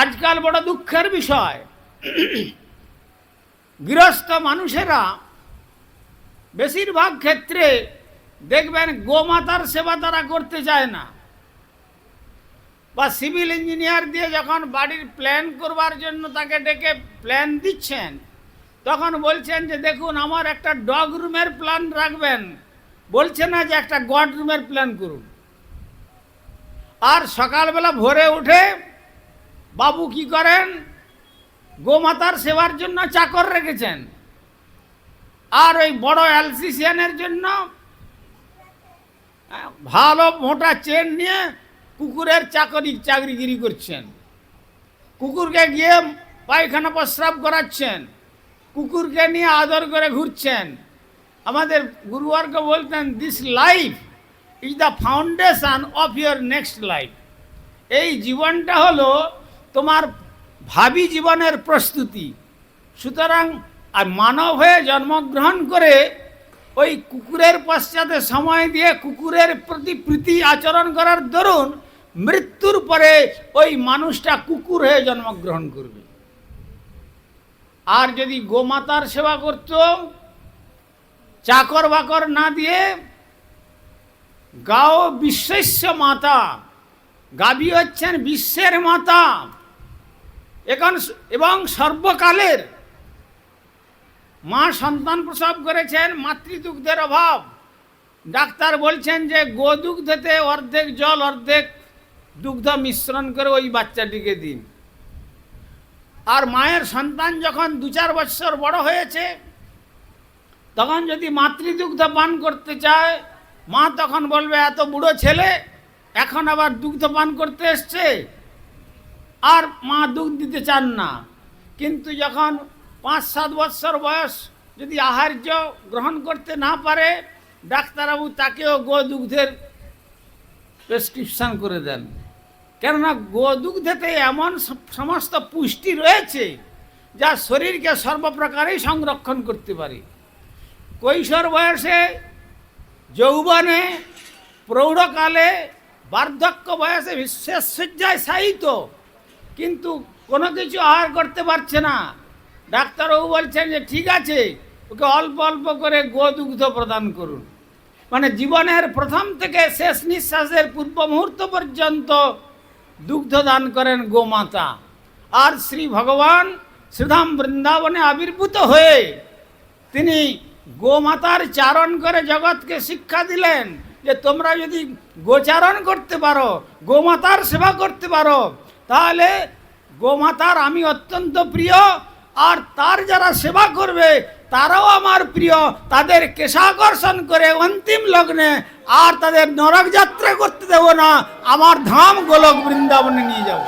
আজকাল বড় দুঃখের বিষয়। গৃহস্থ মানুষেরা বেশিরভাগ ক্ষেত্রে দেখবেন গোমাতার সেবা তারা করতে চায় না। বা সিভিল ইঞ্জিনিয়ার দিয়ে যখন বাড়ির প্ল্যান করবার জন্য তাকে ডেকে প্ল্যান দিচ্ছেন, তখন বলছেন যে, দেখুন, আমার একটা ডগ রুমের প্ল্যান রাখবেন। বলছে না যে, একটা গড রুমের প্ল্যান করুন। আর সকালবেলা ভোরে উঠে বাবু কি করেন? গোমাতার সেবার জন্য চাকর রেখেছেন। আর ওই বড় অ্যালসিসিয়ানের জন্য ভালো মোটা চেন নিয়ে কুকুরের চাকরি, চাকরিগিরি করছেন। কুকুরকে গিয়ে পায়খানা প্রস্রাব করাচ্ছেন। কুকুরকে নিয়ে আদর করে ঘুরছেন। আমাদের গুরুয়ার্গ বলতেন this life is the foundation of your next life এই জীবনটা হলো তোমার ভাবি জীবনের প্রস্তুতি। সুতরাং আর মানব হয়ে জন্মগ্রহণ করে ওই কুকুরের পশ্চাতে সময় দিয়ে কুকুরের প্রতি প্রীতি আচরণ করার দরুন মৃত্যুর পরে ওই মানুষটা কুকুর হয়ে জন্মগ্রহণ করবে। আর যদি গোমাতার সেবা করত, চাকর বাকর না দিয়ে গাও বিশ্বস্য মাতা গাবি হচ্ছেন বিশ্বের মাতা। এখন এবং সর্বকালের মা সন্তান প্রসব করেছেন, মাতৃদুগ্ধের অভাব। ডাক্তার বলছেন যে গোদুগ্ধতে অর্ধেক জল, অর্ধেক দুগ্ধ মিশ্রণ করে ওই বাচ্চাটিকে দিন। আর মায়ের সন্তান যখন দু চার বছর বড় হয়েছে, তখন যদি মাতৃদুগ্ধ পান করতে চায়, মা তখন বলবে, এত বুড়ো ছেলে, এখন আবার দুগ্ধ পান করতে এসছে? আর মা দুধ দিতে চান না। কিন্তু যখন পাঁচ সাত বৎসর বয়স যদি আহার্য গ্রহণ করতে না পারে, ডাক্তারবাবু তাকেও গোদুগ্ধের প্রেসক্রিপশান করে দেন। কেননা গোদুগ্ধেতে এমন সমস্ত পুষ্টি রয়েছে যা শরীরকে সর্বপ্রকারেই সংরক্ষণ করতে পারে। কৈশোর বয়সে, যৌবনে, প্রৌঢ়কালে, বার্ধক্য বয়সে বিশ্বেশ্বর্যায় সাহিত্য কিন্তু কোনো কিছু আহার করতে পারছে না। ডাক্তারবাবু বলছেন যে, ঠিক আছে, ওকে অল্প অল্প করে গোদুগ্ধ প্রদান করুন। মানে জীবনের প্রথম থেকে শেষ নিঃশ্বাসের পূর্ব মুহূর্ত পর্যন্ত দুগ্ধ দান করেন গোমাতা। আর শ্রী ভগবান শ্রীধাম বৃন্দাবনে আবির্ভূত হয়ে তিনি গোমাতার চারণ করে জগৎকে শিক্ষা দিলেন যে, তোমরা যদি গোচারণ করতে পারো, গোমাতার সেবা করতে পারো তাহলে গোমাতার আমি অত্যন্ত প্রিয়, আর তার যারা সেবা করবে, তারাও আমার প্রিয়। তাদের কেশাকর্ষণ করে অন্তিম লগ্নে আর তাদের নরক যাত্রা করতে দেব না। আমার ধাম গোলক বৃন্দাবনে নিয়ে যাব।